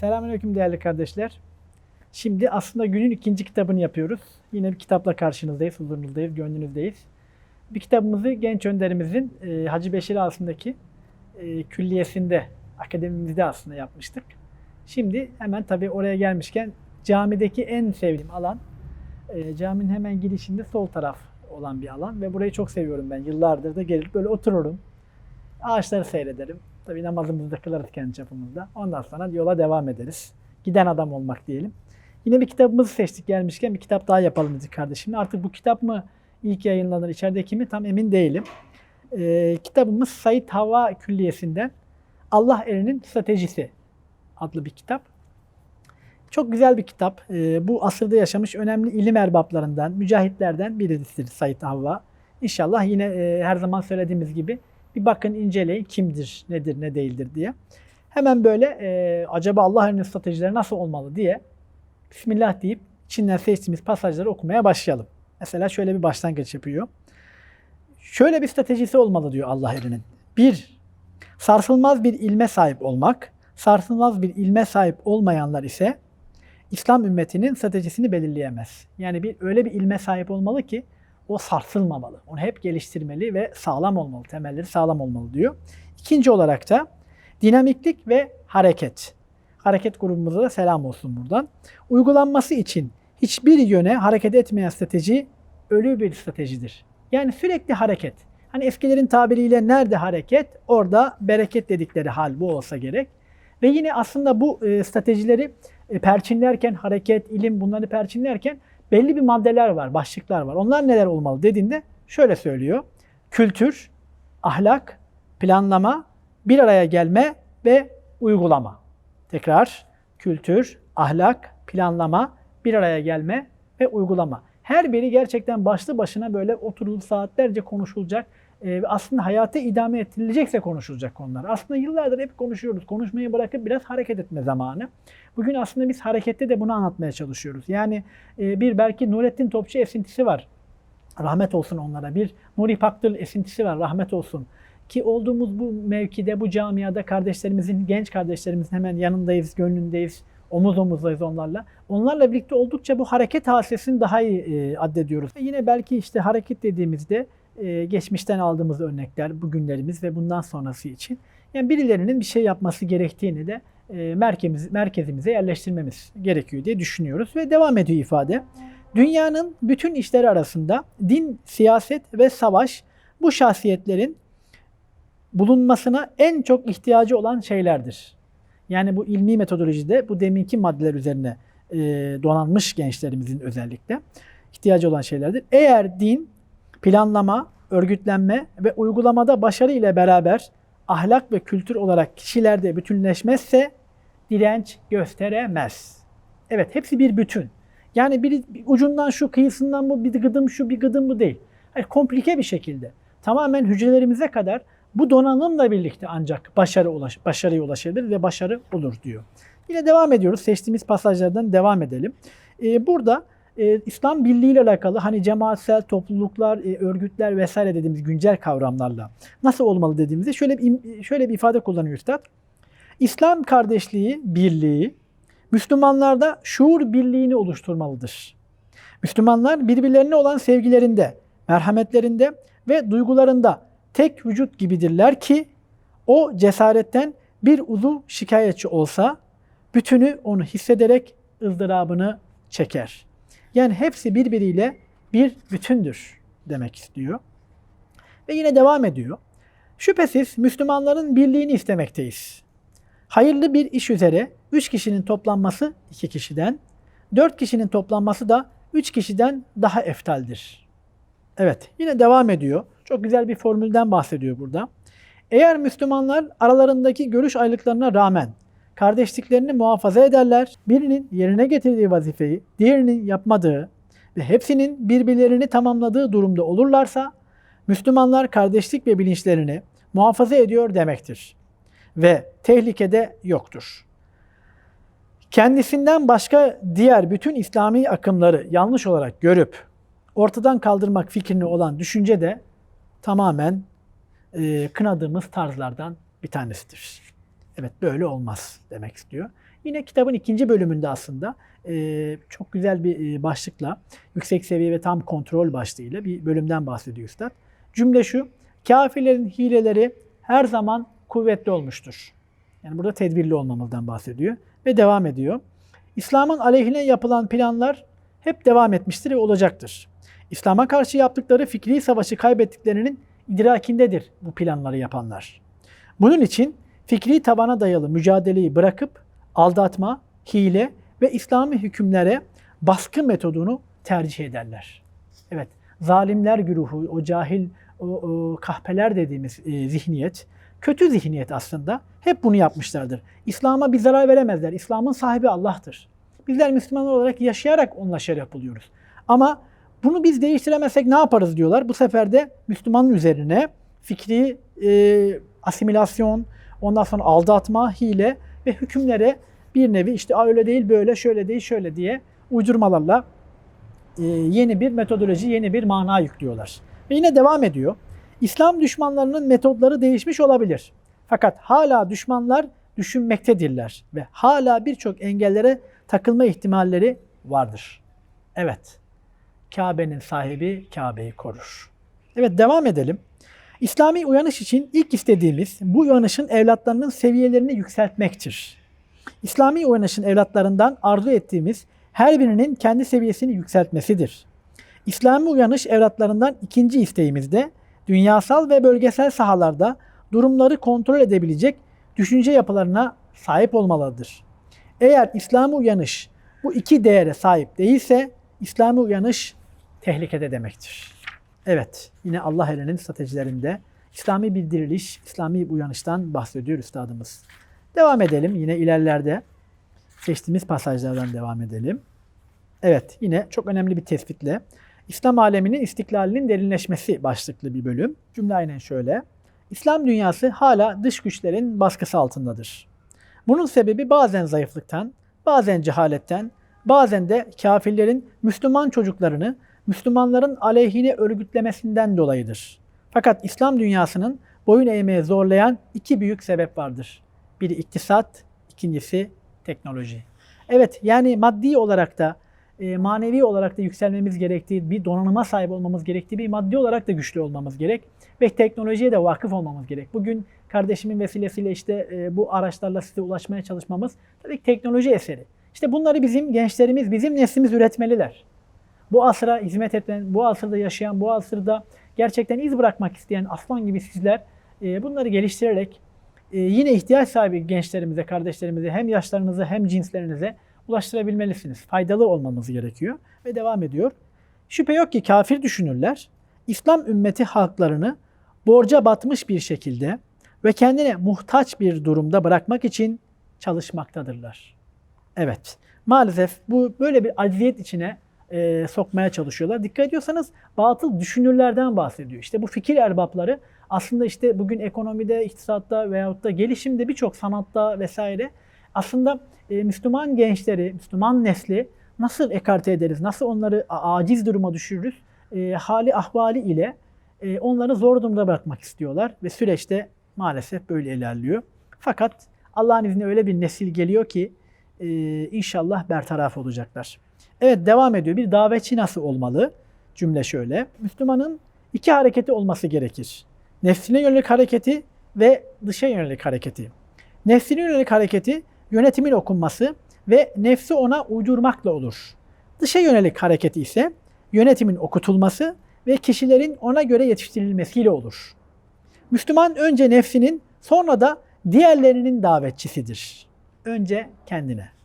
Selamünaleyküm değerli kardeşler. Şimdi aslında günün ikinci kitabını yapıyoruz. Yine bir kitapla karşınızdayız, huzurunuzdayız, gönlünüzdeyiz. Bir kitabımızı genç önderimizin e, Hacı Beşir Ağası'ndaki e, külliyesinde, akademimizde aslında yapmıştık. Şimdi hemen tabii oraya gelmişken camideki en sevdiğim alan, e, caminin hemen girişinde sol taraf olan bir alan ve burayı çok seviyorum ben. Yıllardır da gelip böyle otururum. Ağaçları seyrederim. Tabii namazımızı da kılarız kendi çapımızda. Ondan sonra yola devam ederiz. Giden adam olmak diyelim. Yine bir kitabımızı seçtik gelmişken bir kitap daha yapalım dedik kardeşimle. Artık bu kitap mı ilk yayınlanır içerideki mi tam emin değilim. Ee, kitabımız Said Hava Külliyesi'nden Allah Erinin Stratejisi adlı bir kitap. Çok güzel bir kitap. Ee, bu asırda yaşamış önemli ilim erbaplarından, mücahitlerden birisidir Said Havva. İnşallah yine e, her zaman söylediğimiz gibi bir bakın inceleyin kimdir, nedir, ne değildir diye. Hemen böyle e, acaba Allah Erinin stratejileri nasıl olmalı diye Bismillah deyip içinden seçtiğimiz pasajları okumaya başlayalım. Mesela şöyle bir başlangıç yapıyor. Şöyle bir stratejisi olmalı diyor Allah Erinin. Bir, sarsılmaz bir ilme sahip olmak. Sarsılmaz bir ilme sahip olmayanlar ise İslam ümmetinin stratejisini belirleyemez. Yani bir öyle bir ilme sahip olmalı ki o sarsılmamalı. Onu hep geliştirmeli ve sağlam olmalı. Temelleri sağlam olmalı diyor. İkinci olarak da dinamiklik ve hareket. Hareket grubumuza da selam olsun buradan. Uygulanması için hiçbir yöne hareket etmeyen strateji ölü bir stratejidir. Yani sürekli hareket. Hani eskilerin tabiriyle nerede hareket, orada bereket dedikleri hal bu olsa gerek. Ve yine aslında bu e, stratejileri e, perçinlerken, hareket, ilim bunları perçinlerken belli bir maddeler var, başlıklar var. Onlar neler olmalı dediğinde şöyle söylüyor. Kültür, ahlak, planlama, bir araya gelme ve uygulama. Tekrar kültür, ahlak, planlama, bir araya gelme ve uygulama. Her biri gerçekten başlı başına böyle oturulup saatlerce konuşulacak. Ee, aslında hayata idame ettirilecekse konuşulacak konular. Aslında yıllardır hep konuşuyoruz. Konuşmayı bırakıp biraz hareket etme zamanı. Bugün aslında biz harekette de bunu anlatmaya çalışıyoruz. Yani e, bir belki Nurettin Topçu esintisi var. Rahmet olsun onlara. Bir Nuri Pakdıl esintisi var. Rahmet olsun ki olduğumuz bu mevkide, bu camiada kardeşlerimizin, genç kardeşlerimizin hemen yanındayız, gönlündeyiz, omuz omuzdayız onlarla. Onlarla birlikte oldukça bu hareket hadisesini daha iyi e, addediyoruz. Ve yine belki işte hareket dediğimizde e, geçmişten aldığımız örnekler, bugünlerimiz ve bundan sonrası için. Yani birilerinin bir şey yapması gerektiğini de e, merkezimiz, merkezimize yerleştirmemiz gerekiyor diye düşünüyoruz. Ve devam ediyor ifade. Dünyanın bütün işleri arasında din, siyaset ve savaş bu şahsiyetlerin bulunmasına en çok ihtiyacı olan şeylerdir. Yani bu ilmi metodolojide bu deminki maddeler üzerine e, donanmış gençlerimizin özellikle ihtiyacı olan şeylerdir. Eğer din, planlama, örgütlenme ve uygulamada başarı ile beraber ahlak ve kültür olarak kişilerde bütünleşmezse direnç gösteremez. Evet hepsi bir bütün. Yani bir, bir ucundan şu kıyısından bu bir gıdım şu bir gıdım bu değil. Hayır, komplike bir şekilde tamamen hücrelerimize kadar bu donanımla birlikte ancak başarı ulaş, başarıya ulaşabilir ve başarı olur diyor. Yine devam ediyoruz. Seçtiğimiz pasajlardan devam edelim. Ee, burada e, İslam birliği ile alakalı hani cemaatsel topluluklar, e, örgütler vesaire dediğimiz güncel kavramlarla nasıl olmalı dediğimizde şöyle bir, şöyle bir ifade kullanıyor Üstad. İslam kardeşliği, birliği Müslümanlarda şuur birliğini oluşturmalıdır. Müslümanlar birbirlerine olan sevgilerinde, merhametlerinde ve duygularında tek vücut gibidirler ki o cesaretten bir uzuv şikayetçi olsa bütünü onu hissederek ızdırabını çeker. Yani hepsi birbiriyle bir bütündür demek istiyor. Ve yine devam ediyor. Şüphesiz Müslümanların birliğini istemekteyiz. Hayırlı bir iş üzere üç kişinin toplanması iki kişiden, dört kişinin toplanması da üç kişiden daha eftaldir. Evet yine devam ediyor. Çok güzel bir formülden bahsediyor burada. Eğer Müslümanlar aralarındaki görüş ayrılıklarına rağmen kardeşliklerini muhafaza ederler, birinin yerine getirdiği vazifeyi diğerinin yapmadığı ve hepsinin birbirlerini tamamladığı durumda olurlarsa Müslümanlar kardeşlik ve bilinçlerini muhafaza ediyor demektir ve tehlikede yoktur. Kendisinden başka diğer bütün İslami akımları yanlış olarak görüp ortadan kaldırmak fikrini olan düşünce de tamamen e, kınadığımız tarzlardan bir tanesidir. Evet böyle olmaz demek istiyor. Yine kitabın ikinci bölümünde aslında e, çok güzel bir e, başlıkla yüksek seviye ve tam kontrol başlığıyla bir bölümden bahsediyor Üstad. Cümle şu, kafirlerin hileleri her zaman kuvvetli olmuştur. Yani burada tedbirli olmamızdan bahsediyor ve devam ediyor. İslam'ın aleyhine yapılan planlar hep devam etmiştir ve olacaktır. İslam'a karşı yaptıkları fikri savaşı kaybettiklerinin idrakindedir bu planları yapanlar. Bunun için fikri tabana dayalı mücadeleyi bırakıp aldatma, hile ve İslami hükümlere baskı metodunu tercih ederler. Evet, zalimler güruhu, o cahil, o, o kahpeler dediğimiz e, zihniyet, kötü zihniyet aslında hep bunu yapmışlardır. İslam'a bir zarar veremezler. İslam'ın sahibi Allah'tır. Bizler Müslümanlar olarak yaşayarak onunla şeref buluyoruz. Ama bunu biz değiştiremezsek ne yaparız diyorlar. Bu sefer de Müslümanın üzerine fikri e, asimilasyon, ondan sonra aldatma, hile ve hükümlere bir nevi işte öyle değil böyle şöyle değil şöyle diye uydurmalarla e, yeni bir metodoloji, yeni bir mana yüklüyorlar. Ve yine devam ediyor. İslam düşmanlarının metodları değişmiş olabilir. Fakat hala düşmanlar düşünmektedirler ve hala birçok engellere takılma ihtimalleri vardır. Evet, Kabe'nin sahibi Kabe'yi korur. Evet devam edelim. İslami uyanış için ilk istediğimiz bu uyanışın evlatlarının seviyelerini yükseltmektir. İslami uyanışın evlatlarından arzu ettiğimiz her birinin kendi seviyesini yükseltmesidir. İslami uyanış evlatlarından ikinci isteğimiz de dünyasal ve bölgesel sahalarda durumları kontrol edebilecek düşünce yapılarına sahip olmalıdır. Eğer İslami uyanış bu iki değere sahip değilse İslami uyanış tehlikede demektir. Evet, yine Allah elinin stratejilerinde İslami bir diriliş, İslami uyanıştan bahsediyor üstadımız. Devam edelim yine ilerlerde seçtiğimiz pasajlardan devam edelim. Evet, yine çok önemli bir tespitle İslam aleminin istiklalinin derinleşmesi başlıklı bir bölüm. Cümle aynen şöyle. İslam dünyası hala dış güçlerin baskısı altındadır. Bunun sebebi bazen zayıflıktan, bazen cehaletten, bazen de kafirlerin Müslüman çocuklarını Müslümanların aleyhine örgütlemesinden dolayıdır. Fakat İslam dünyasının boyun eğmeye zorlayan iki büyük sebep vardır. Biri iktisat, ikincisi teknoloji. Evet yani maddi olarak da e, manevi olarak da yükselmemiz gerektiği, bir donanıma sahip olmamız gerektiği, bir maddi olarak da güçlü olmamız gerek ve teknolojiye de vakıf olmamız gerek. Bugün kardeşimin vesilesiyle işte e, bu araçlarla size ulaşmaya çalışmamız tabii teknoloji eseri. İşte bunları bizim gençlerimiz, bizim neslimiz üretmeliler. Bu asra hizmet eden, bu asırda yaşayan, bu asırda gerçekten iz bırakmak isteyen aslan gibi sizler e, bunları geliştirerek e, yine ihtiyaç sahibi gençlerimize, kardeşlerimize hem yaşlarınıza hem cinslerinize ulaştırabilmelisiniz. Faydalı olmamız gerekiyor ve devam ediyor. Şüphe yok ki kafir düşünürler İslam ümmeti halklarını borca batmış bir şekilde ve kendine muhtaç bir durumda bırakmak için çalışmaktadırlar. Evet, maalesef bu böyle bir acziyet içine e, sokmaya çalışıyorlar. Dikkat ediyorsanız batıl düşünürlerden bahsediyor. İşte bu fikir erbapları aslında işte bugün ekonomide, iktisatta veyahut da gelişimde birçok sanatta vesaire aslında e, Müslüman gençleri, Müslüman nesli nasıl ekarte ederiz, nasıl onları aciz duruma düşürürüz e, hali ahvali ile e, onları zor durumda bırakmak istiyorlar ve süreçte maalesef böyle ilerliyor. Fakat Allah'ın izniyle öyle bir nesil geliyor ki e, inşallah bertaraf olacaklar. Evet devam ediyor. Bir davetçi nasıl olmalı? Cümle şöyle. Müslümanın iki hareketi olması gerekir. Nefsine yönelik hareketi ve dışa yönelik hareketi. Nefsine yönelik hareketi yönetimin okunması ve nefsi ona uydurmakla olur. Dışa yönelik hareketi ise yönetimin okutulması ve kişilerin ona göre yetiştirilmesiyle olur. Müslüman önce nefsinin sonra da diğerlerinin davetçisidir. Önce kendine.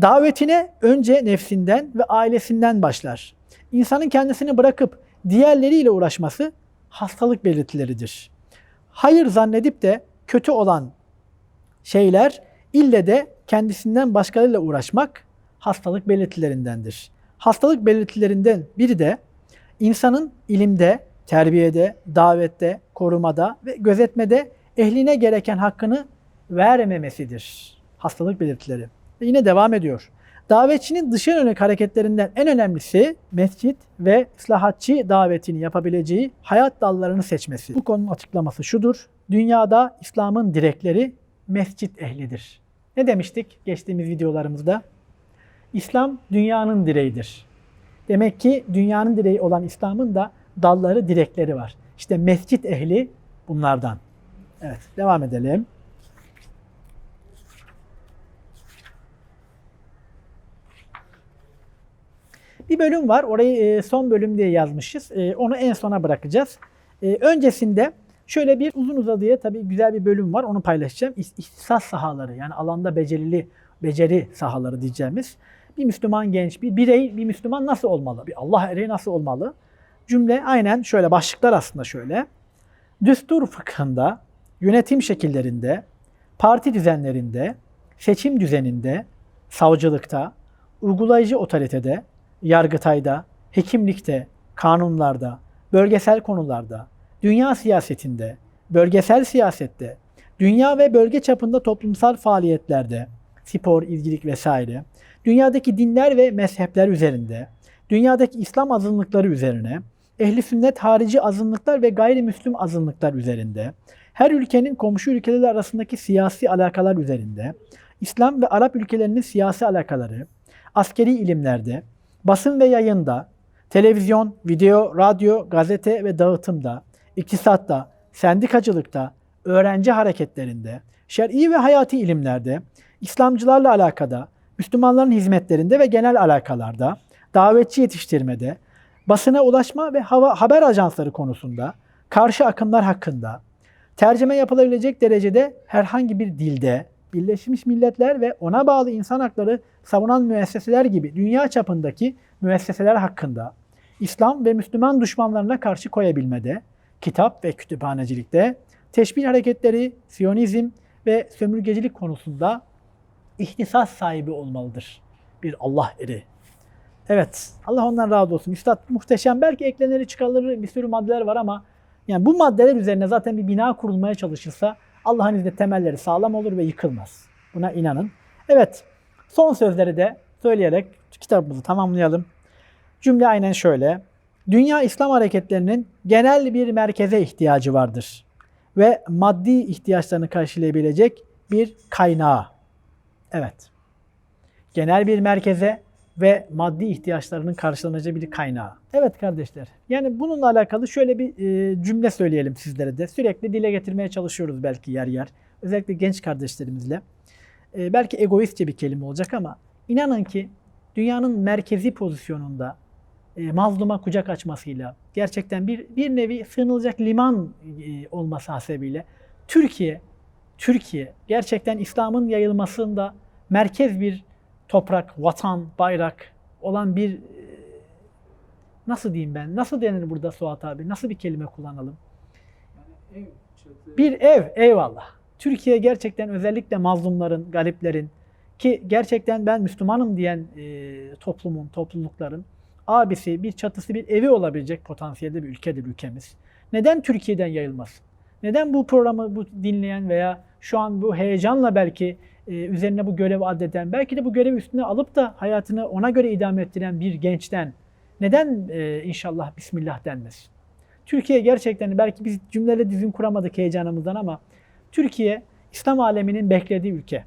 Davetine önce nefsinden ve ailesinden başlar. İnsanın kendisini bırakıp diğerleriyle uğraşması hastalık belirtileridir. Hayır zannedip de kötü olan şeyler ille de kendisinden başkalarıyla uğraşmak hastalık belirtilerindendir. Hastalık belirtilerinden biri de insanın ilimde, terbiyede, davette, korumada ve gözetmede ehline gereken hakkını vermemesidir. Hastalık belirtileri. Yine devam ediyor. Davetçinin dışa yönelik hareketlerinden en önemlisi mescit ve islahatçı davetini yapabileceği hayat dallarını seçmesi. Bu konunun açıklaması şudur. Dünyada İslam'ın direkleri mescit ehlidir. Ne demiştik geçtiğimiz videolarımızda? İslam dünyanın direğidir. Demek ki dünyanın direği olan İslam'ın da dalları, direkleri var. İşte mescit ehli bunlardan. Evet, devam edelim. Bir bölüm var. Orayı e, son bölüm diye yazmışız. E, Onu en sona bırakacağız. E, Öncesinde şöyle bir uzun uzadıya tabii güzel bir bölüm var. Onu paylaşacağım. İs- İhtisas sahaları yani alanda becerili, beceri sahaları diyeceğimiz. Bir Müslüman genç, bir birey, bir Müslüman nasıl olmalı? Bir Allah ereği nasıl olmalı? Cümle aynen şöyle başlıklar aslında şöyle. Düstur fıkhında, yönetim şekillerinde, parti düzenlerinde, seçim düzeninde, savcılıkta, uygulayıcı otoritede, yargıtayda, hekimlikte, kanunlarda, bölgesel konularda, dünya siyasetinde, bölgesel siyasette, dünya ve bölge çapında toplumsal faaliyetlerde, spor, ilgilik vesaire, dünyadaki dinler ve mezhepler üzerinde, dünyadaki İslam azınlıkları üzerine, ehli sünnet harici azınlıklar ve gayrimüslim azınlıklar üzerinde, her ülkenin komşu ülkeleri arasındaki siyasi alakalar üzerinde, İslam ve Arap ülkelerinin siyasi alakaları, askeri ilimlerde, basın ve yayında, televizyon, video, radyo, gazete ve dağıtımda, iktisatta, sendikacılıkta, öğrenci hareketlerinde, şer'i ve hayati ilimlerde, İslamcılarla alakada, Müslümanların hizmetlerinde ve genel alakalarda, davetçi yetiştirmede, basına ulaşma ve hava, haber ajansları konusunda, karşı akımlar hakkında, tercüme yapılabilecek derecede herhangi bir dilde, Birleşmiş Milletler ve ona bağlı insan hakları savunan müesseseler gibi dünya çapındaki müesseseler hakkında, İslam ve Müslüman düşmanlarına karşı koyabilmede, kitap ve kütüphanecilikte, teşbih hareketleri, Siyonizm ve sömürgecilik konusunda ihtisas sahibi olmalıdır bir Allah eri. Evet, Allah ondan razı olsun. Üstad muhteşem. Belki ekleneri çıkarılır bir sürü maddeler var ama yani bu maddeler üzerine zaten bir bina kurulmaya çalışırsa Allah'ın izniyle temelleri sağlam olur ve yıkılmaz. Buna inanın. Evet, son sözleri de söyleyerek kitabımızı tamamlayalım. Cümle aynen şöyle. Dünya İslam hareketlerinin genel bir merkeze ihtiyacı vardır ve maddi ihtiyaçlarını karşılayabilecek bir kaynağı. Evet. Genel bir merkeze ve maddi ihtiyaçlarının karşılanacağı bir kaynağı. Evet kardeşler. Yani bununla alakalı şöyle bir e, cümle söyleyelim sizlere de. Sürekli dile getirmeye çalışıyoruz belki yer yer. Özellikle genç kardeşlerimizle. E, belki egoistçe bir kelime olacak ama inanın ki dünyanın merkezi pozisyonunda e, mazluma kucak açmasıyla gerçekten bir bir nevi sığınılacak liman e, olması hasebiyle Türkiye Türkiye gerçekten İslam'ın yayılmasında merkez bir toprak, vatan, bayrak olan bir e, nasıl diyeyim ben? Nasıl denir burada Suat abi? Nasıl bir kelime kullanalım? Yani ev, çatı, Bir ev, eyvallah. Türkiye gerçekten özellikle mazlumların, gariplerin ki gerçekten ben Müslümanım diyen e, toplumun, toplulukların abisi, bir çatısı, bir evi olabilecek potansiyelde bir ülkedir ülkemiz. Neden Türkiye'den yayılmasın? Neden bu programı bu dinleyen veya şu an bu heyecanla belki e, üzerine bu görev addeden, belki de bu görevi üstüne alıp da hayatını ona göre idame ettiren bir gençten neden e, inşallah Bismillah denmesin? Türkiye gerçekten belki biz cümleleri düzgün kuramadık heyecanımızdan ama Türkiye İslam aleminin beklediği ülke.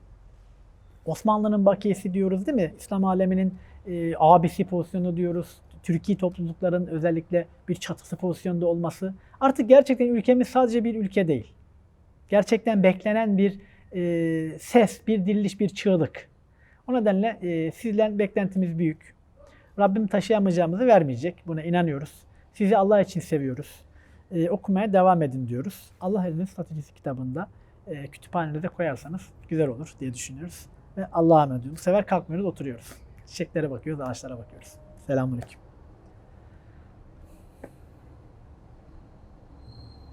Osmanlı'nın bakiyesi diyoruz değil mi? İslam aleminin e, abisi pozisyonu diyoruz. Türkiye toplulukların özellikle bir çatısı pozisyonda olması. Artık gerçekten ülkemiz sadece bir ülke değil. Gerçekten beklenen bir e, ses, bir diriliş, bir çığlık. O nedenle e, sizden beklentimiz büyük. Rabbim taşıyamayacağımızı vermeyecek. Buna inanıyoruz. Sizi Allah için seviyoruz. E, okumaya devam edin diyoruz. Allah elinin stratejisi kitabında e, kütüphanede de koyarsanız güzel olur diye düşünüyoruz. Ve Allah'a emanet ediyoruz. Bu sefer kalkmıyoruz, oturuyoruz. Çiçeklere bakıyoruz, ağaçlara bakıyoruz. Selamünaleyküm.